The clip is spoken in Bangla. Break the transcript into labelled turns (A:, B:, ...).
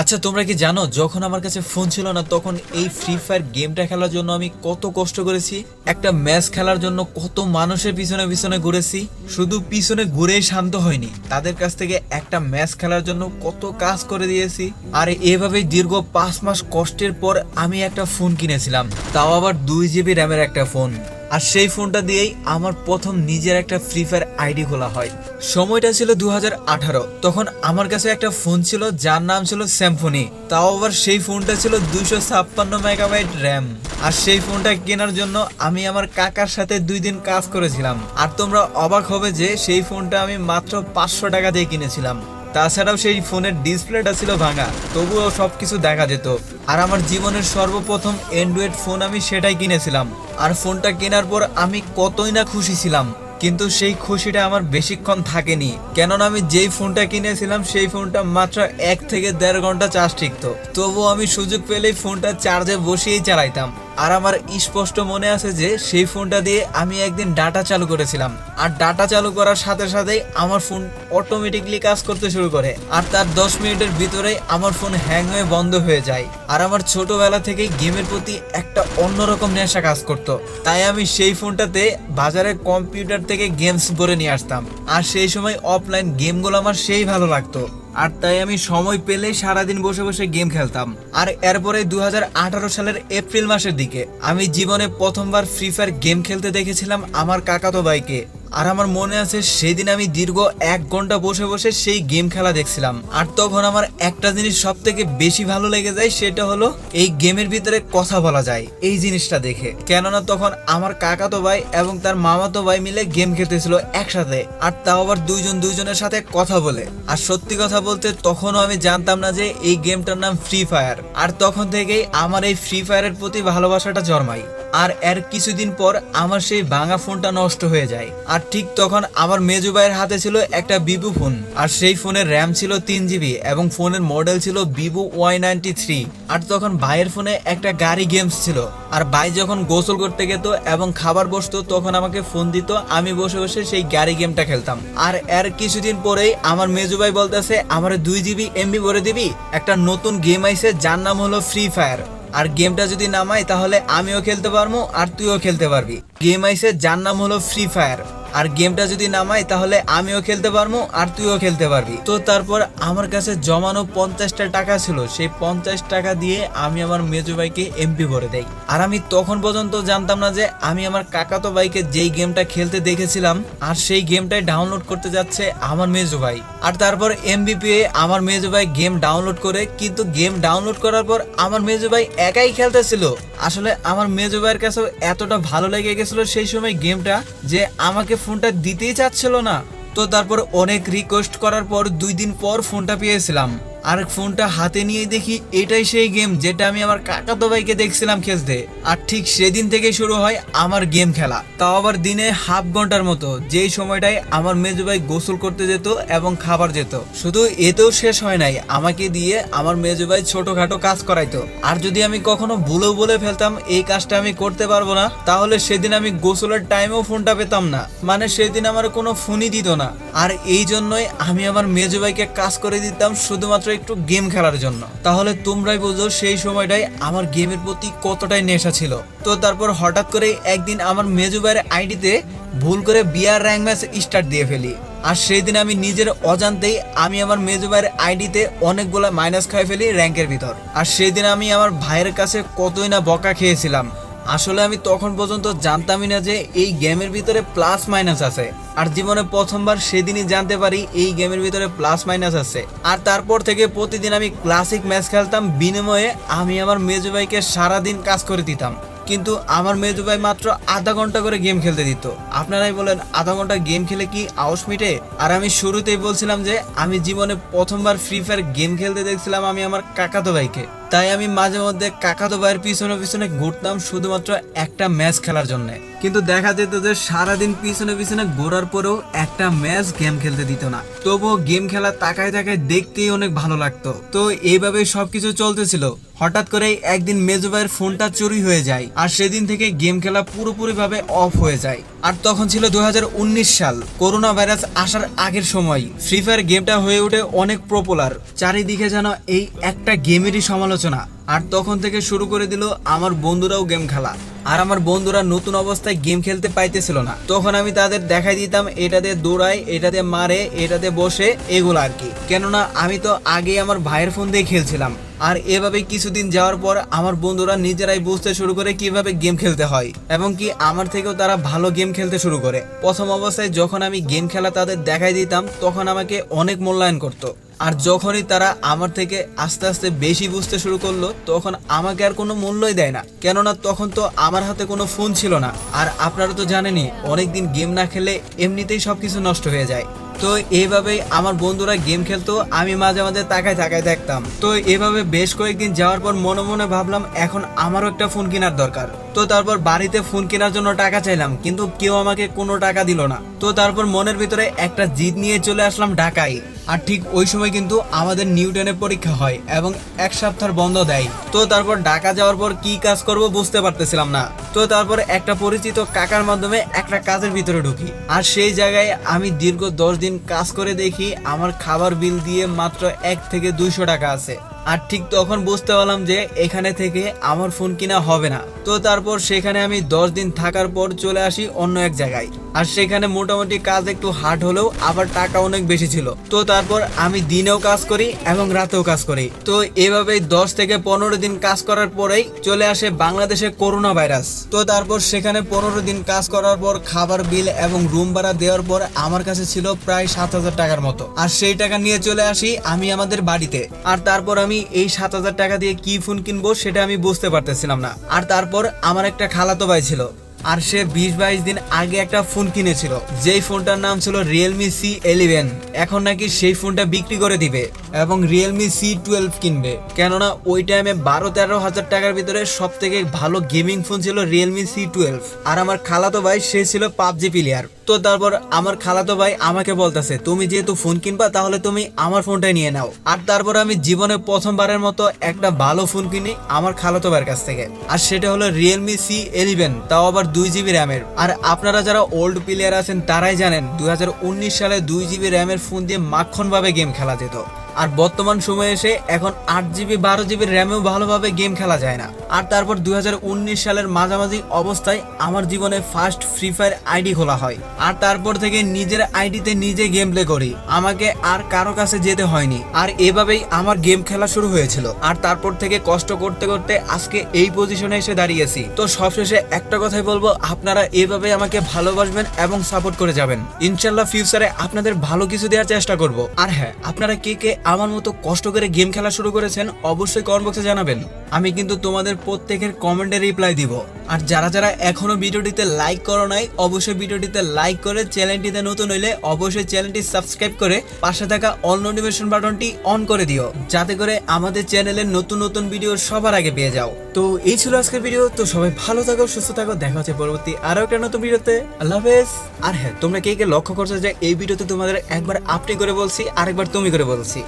A: আচ্ছা তোমরা কি জানো, যখন আমার কাছে ফোন ছিল না, তখন এই ফ্রি ফায়ার গেমটা খেলার জন্য আমি কত কষ্ট করেছি? একটা ম্যাচ খেলার জন্য কত মানুষের পিছনে পিছনে ঘুরেছি, শুধু পিছনে ঘুরেই শান্ত হয়নি। তাদের কাছ থেকে একটা ম্যাচ খেলার জন্য কত কাজ করে দিয়েছি। আর এভাবেই দীর্ঘ পাঁচ মাস কষ্টের পর আমি একটা ফোন কিনেছিলাম। তাও আবার দুই জিবি র্যামের একটা ফোন আর সেই ফোনটা দিয়েই আমার প্রথম নিজের একটা ফ্রি ফায়ার আইডি খোলা হয়। সময়টা ছিল দু হাজার আঠারো। তখন আমার কাছে একটা ফোন ছিল, যার নাম ছিল স্যামফোনি তাও আবার সেই ফোনটা ছিল দুইশো ছাপ্পান্ন মেগাবাইট র্যাম। আর সেই ফোনটা কেনার জন্য আমি আমার কাকার সাথে দুই দিন কাজ করেছিলাম। আর তোমরা অবাক হবে যে সেই ফোনটা আমি মাত্র পাঁচশো টাকা দিয়ে কিনেছিলাম। তাছাড়াও সেই ফোনের ডিসপ্লেটা ছিল ভাঙা, তবুও সব কিছু দেখা যেত। আর আমার জীবনের সর্বপ্রথম অ্যান্ড্রয়েড ফোন আমি সেটাই কিনেছিলাম। আর ফোনটা কেনার পর আমি কতই না খুশি ছিলাম। কিন্তু সেই খুশিটা আমার বেশিক্ষণ থাকেনি। কেননা আমি যেই ফোনটা কিনেছিলাম, সেই ফোনটা মাত্র এক থেকে দেড় ঘণ্টা চার্জ টিকতো তবুও আমি সুযোগ পেলেই ফোনটা চার্জে বসিয়েই চালাইতাম। আর আমার স্পষ্ট মনে আছে যে সেই ফোনটা দিয়ে আমি একদিন ডাটা চালু করেছিলাম। আর ডাটা চালু করার সাথে সাথেই আমার ফোন অটোমেটিকলি কাজ করতে শুরু করে। আর তার দশ মিনিটের ভিতরেই আমার ফোন হ্যাং হয়ে বন্ধ হয়ে যায়। আর আমার ছোটবেলা থেকেই গেমের প্রতি একটা অন্যরকম নেশা কাজ করত। তাই আমি সেই ফোনটাতে বাজারে কম্পিউটার থেকে গেমস ভরে নিয়ে আসতাম। আর সেই সময় অফলাইন গেমগুলো আমার সেই ভালো লাগতো। আর তাই আমি সময় পেলে সারাদিন বসে বসে গেম খেলতাম। আর এরপরে দু হাজার আঠারো সালের এপ্রিল মাসের দিকে আমি জীবনে প্রথমবার ফ্রি ফায়ার গেম খেলতে দেখেছিলাম আমার কাকাতো ভাইকে। আর আমার মনে আছে সেদিন আমি দীর্ঘ এক ঘণ্টা বসে বসে সেই গেম খেলা দেখছিলাম। আর তখন আমার একটা জিনিস সব থেকে বেশি ভালো লেগে যায়, সেটা হলো এই গেমের ভিতরে কথা বলা যায়, এই জিনিসটা দেখে। কেননা তখন আমার কাকাতো ভাই এবং তার মামাতো ভাই মিলে গেম খেলতেছিল একসাথে, আর তাও আবার দুইজন দুইজনের সাথে কথা বলে। আর সত্যি কথা বলতে তখনও আমি জানতাম না যে এই গেমটার নাম ফ্রি ফায়ার আর তখন থেকেই আমার এই ফ্রি ফায়ারের প্রতি ভালোবাসাটা জন্মায়। আর এর কিছুদিন পর আমার সেই ভাঙা ফোনটা নষ্ট হয়ে যায়। আর ঠিক তখন আমার মেজু ভাইয়ের হাতে ছিল একটা ভিভো ফোন আর সেই ফোনের র্যাম ছিল তিন জিবি এবং ফোনের মডেল ছিল ভিভো ওয়াই নাইনটি থ্রি আর তখন ভাইয়ের ফোনে একটা গাড়ি গেমস ছিল। আর ভাই যখন গোসল করতে যেত এবং খাবার বসতো, তখন আমাকে ফোন দিত, আমি বসে বসে সেই গাড়ি গেমটা খেলতাম। আর এর কিছুদিন পরেই আমার মেজু ভাই বলতেছে, আমার দুই জিবি এমবি ভরে দিবি? একটা নতুন গেম আইছে, যার নাম হলো ফ্রি ফায়ার আর গেমটা যদি নামাই তাহলে আমিও খেলতে পারব আর তুইও খেলতে পারবি। গেম আইসে যার নাম হলো ফ্রি ফায়ার আর গেমটা যদি নামাই, তাহলে আমিও খেলতে পারব আর তুইও খেলতে পারবি। তো তারপর আমার কাছে জমানো পঞ্চাশটা টাকা ছিল, সেই পঞ্চাশ টাকা দিয়ে আমি আমার মেজো ভাইকে এমপি ভরে দেই। আর আমি তখন পর্যন্ত জানতাম না যে আমি আমার কাকাতো ভাইকে যেই গেমটা খেলতে দেখেছিলাম, আর সেই গেমটাই ডাউনলোড করতে যাচ্ছে আমার মেজো ভাই। আর তারপর এমবি পেয়ে আমার মেজো ভাই গেম ডাউনলোড করে, কিন্তু গেম ডাউনলোড করার পর আমার মেজো ভাই একাই খেলতেছিল। আসলে আমার মেজো ভাইয়ের কাছেও এতটা ভালো লেগে গেছিল সেই সময় গেমটা যে আমাকে ফোনটা দিতেই চাচ্ছিল না। তো তারপর অনেক রিকোয়েস্ট করার পর দুই দিন পর ফোনটা পেয়েছিলাম। আর ফোনটা হাতে নিয়ে দেখি এটাই সেই গেম যেটা আমি আমার কাকাতো ভাইকে দেখছিলাম খেলতে। আর ঠিক সেদিন থেকে শুরু হয় আমার গেম খেলা। তাও আবার দিনে হাফ ঘণ্টার মতো, যেই সময়টায় আমার মেজু ভাই গোসল করতে যেত এবং খাবার যেত। শুধু এতেও শেষ হয় নাই, আমাকে দিয়ে আমার মেজু ভাই ছোটখাটো কাজ করাইতো। আর যদি আমি কখনো ভুলেও বলে ফেলতাম, এই কাজটা আমি করতে পারব না, তাহলে সেদিন আমি গোসলের টাইমেও ফোনটা পেতাম না। মানে সেদিন আমার কোনো ফোনই দিত না। আর এই জন্যই আমি আমার মেজু ভাইকে কাজ করে দিতাম শুধুমাত্র একটু গেম খেলার জন্য। তাহলে তোমরাই বুঝো সেই সময়টাই আমার গেমের প্রতি কতটাই নেশা ছিল। তো তারপর হঠাৎ করে একদিন আমার মেজু ভাইয়ের আইডিতে ভুল করে বিয়ার র্যাঙ্ক ম্যাচ স্টার্ট দিয়ে ফেলি। আর সেই দিন আমি নিজের অজান্তেই আমি আমার মেজু ভাইয়ের আইডিতে অনেকগুলো মাইনাস খাই ফেলি র্যাঙ্কের ভিতর। আর সেই দিন আমি আমার ভাইয়ের কাছে কতই না বকা খেয়েছিলাম। আসলে আমি তখন পর্যন্ত জানতামই না যে এই গেমের ভিতরে প্লাস মাইনাস আছে। আর জীবনে প্রথমবার সেদিনই জানতে পারি এই গেমের ভিতরে প্লাস মাইনাস আছে। আর তারপর থেকে প্রতিদিন আমি ক্লাসিক ম্যাচ খেলতাম, বিনিময়ে আমি আমার মেজু ভাইকে সারাদিন কাজ করে দিতাম। কিন্তু আমার মেজু ভাই মাত্র আধা ঘণ্টা করে গেম খেলতে দিত। আপনারাই বলেন, আধা ঘণ্টা গেম খেলে কি আউস মিটে? আর আমি শুরুতেই বলছিলাম যে, আমি জীবনে প্রথমবার ফ্রি ফায়ার গেম খেলতে দেখছিলাম আমি আমার কাকাতো ভাইকে। তাই আমি মাঝে মধ্যে কাকাতো ভাইয়ের পিছনে পিছনে ঘুরতাম শুধুমাত্র একটা ম্যাচ খেলার জন্য। কিন্তু দেখা যেত যে, সারাদিন পিছনে পিছনে ঘোরার পরেও একটা ম্যাচ গেম খেলতে দিত না। তবুও গেম খেলা তাকায় তাকায় দেখতেই অনেক ভালো লাগতো। তো এইভাবে সবকিছু চলতেছিল। হঠাৎ করে একদিন মেজু ভাইয়ের ফোনটা চুরি হয়ে যায়। আর সেদিন থেকে গেম খেলা পুরোপুরি ভাবে অফ হয়ে যায়। আর তখন ছিল দু হাজার উনিশ সাল। করোনা ভাইরাস আসার আগের সময় ফ্রি ফায়ার গেমটা হয়ে ওঠে অনেক পপুলার চারিদিকে যেন এই একটা গেমেরই সমালোচনা। আর তখন থেকে শুরু করে দিল আমার বন্ধুরাও গেম খেলা। আর আমার বন্ধুরা নতুন অবস্থায় গেম খেলতে পাইতেছিল না। তখন আমি তাদের দেখাই দিতাম এটাতে দৌড়ায় এটাতে মারে এটাতে বসে, এগুলো আর কি। কেননা আমি তো আগে আমার ভাইয়ের ফোন দিয়ে খেলছিলাম। আর এভাবে কিছুদিন যাওয়ার পর আমার বন্ধুরা নিজেরাই বুঝতে শুরু করে কীভাবে গেম খেলতে হয় এবং কি আমার থেকেও তারা ভালো গেম খেলতে শুরু করে। প্রথম অবস্থায় যখন আমি গেম খেলা তাদের দেখাই দিতাম, তখন আমাকে অনেক মূল্যায়ন করতো। আর যখনই তারা আমার থেকে আস্তে আস্তে বেশি বুঝতে শুরু করল, তখন আমাকে আর কোনো মূল্যই দেয় না। কেননা তখন তো আমার হাতে কোনো ফোন ছিল না। আর আপনারা তো জানেনই, অনেকদিন গেম না খেলে এমনিতেই সব কিছু নষ্ট হয়ে যায়। তো এইভাবেই আমার বন্ধুরা গেম খেলতো, আমি মাঝে মাঝে তাকায় তাকায় দেখতাম। তো এভাবে বেশ কয়েকদিন যাওয়ার পর মনে মনে ভাবলাম, এখন আমারও একটা ফোন কেনার দরকার। তো তারপর বাড়িতে ফোন কেনার জন্য টাকা চাইলাম, কিন্তু কেউ আমাকে কোনো টাকা দিল না। তো তারপর মনের ভিতরে একটা জিদ নিয়ে চলে আসলাম ঢাকায়। আর ঠিক ওই সময় কিন্তু আমাদের নিউটনের পরীক্ষা হয় এবং এক সপ্তাহ বন্ধ দেয়। তো তারপর ঢাকা যাওয়ার পর কি কাজ করব বুঝতে পারতেছিলাম না। তো তারপর একটা পরিচিত কাকার মাধ্যমে একটা কাজের ভিতরে ঢুকি। আর সেই জায়গায় আমি দীর্ঘ দশ দিন কাজ করে দেখি আমার খাবার বিল দিয়ে মাত্র এক থেকে দুইশো টাকা আছে। আর ঠিক তখন বুঝতে পারলাম যে এখানে থেকে আমার ফোন কিনা হবে না। তো তারপর সেখানে আমি দশ দিন থাকার পর চলে আসি অন্য এক জায়গায়। আর সেখানে মোটামুটি কাজ একটু হার্ড হলেও আবার টাকা অনেক বেশি ছিল। তো তারপর আমি দিনেও কাজ করি এবং রাতেও কাজ করি। তো এভাবেই দশ থেকে পনেরো দিন কাজ করার পরেই চলে আসে বাংলাদেশে করোনা ভাইরাস। তো তারপর সেখানে পনেরো দিন কাজ করার পর খাবার বিল এবং রুম ভাড়া দেওয়ার পর আমার কাছে ছিল প্রায় সাত হাজার টাকার মতো। আর সেই টাকা নিয়ে চলে আসি আমি আমাদের বাড়িতে। আর তারপর আমি এই সাত হাজার টাকা দিয়ে কি ফোন কিনবো সেটা আমি বুঝতে পারতেছিলাম না। আর তারপর আমার একটা খালাতো ভাই ছিল, আর সে বিশ বাইশ দিন আগে একটা ফোন কিনেছিল। যেই ফোনটার নাম ছিল রিয়েলমি সি এলিভেন এখন নাকি সেই ফোনটা বিক্রি করে দিবে। এবং রিয়েলমি সি টুয়েলভ কিনবে। কেননা ওই টাইমে বারো তেরো হাজার টাকার ভিতরে সব থেকে ভালো গেমিং ফোন ছিল রিয়েলমি সি টুয়েলভ আর আমার খালাতো ভাই, সে ছিল পাবজি প্লেয়ার তো তারপর আমার খালাতো ভাই আমাকে বলতেছে, তুমি যেহেতু ফোন কিনবা, তাহলে তুমি আমার ফোনটাই নিয়ে নাও। আর তারপর আমি জীবনে প্রথমবারের মতো একটা ভালো ফোন কিনি আমার খালাতো ভাইয়ের কাছ থেকে। আর সেটা হলো রিয়েলমি সি ইলেভেন তাও আবার দুই জিবি র্যামের আর আপনারা যারা ওল্ড প্লেয়ার আছেন, তারাই জানেন, দুই হাজার উনিশ সালে দুই জিবি র্যামের ফোন দিয়ে মাখন ভাবে গেম খেলা যেত। আর বর্তমান সময়ে এসে এখন আট জিবি বারো জিবি র্যামেও ভালোভাবে গেম খেলা যায় না। আর তারপর দু হাজার উনিশ সালের মাঝামাঝি অবস্থায় আমার জীবনে ফার্স্ট ফ্রি ফায়ার আইডি খোলা হয়। আর তারপর থেকে নিজের আইডিতে নিজে গেম প্লে করি। আমাকে আর কারও কাছে যেতে হয়নি। আর এভাবেই আমার গেম খেলা শুরু হয়েছিল। আর তারপর থেকে কষ্ট করতে করতে আজকে এই পজিশনে এসে দাঁড়িয়েছি। তো সবশেষে একটা কথাই বলব, আপনারা এভাবে আমাকে ভালোবাসবেন এবং সাপোর্ট করে যাবেন। ইনশাল্লাহ ফিউচারে আপনাদের ভালো কিছু দেওয়ার চেষ্টা করব। আর হ্যাঁ আপনারা কে কে আমার মতো কষ্ট করে গেম খেলা শুরু করেছেন অবশ্যই কমেন্ট বক্সে জানাবেন। আমি কিন্তু তোমাদের প্রত্যেকের কমেন্টে রিপ্লাই দিব। আর যারা যারা এখনও ভিডিওটিতে লাইক করো নাই, অবশ্যই ভিডিওটিতে লাইক করে চ্যানেলটিতে নতুন হইলে অবশ্যই চ্যানেলটি সাবস্ক্রাইব করে পাশে থাকা অল নোটিফিকেশন বাটনটি অন করে দিও, যাতে করে আমাদের চ্যানেলের নতুন নতুন ভিডিও সবার আগে পেয়ে যাও। তো এই ছিল আজকের ভিডিও তো সবাই ভালো থাকো, সুস্থ থাকো, দেখা হচ্ছে পরবর্তী আরও একটা নতুন ভিডিওতে। আল্লাহ হাফেজ। আর হ্যাঁ তোমরা কে কে লক্ষ্য করছ যে এই ভিডিওতে তোমাদের একবার আপনি করে বলছি, আরেকবার তুমি করে বলছি।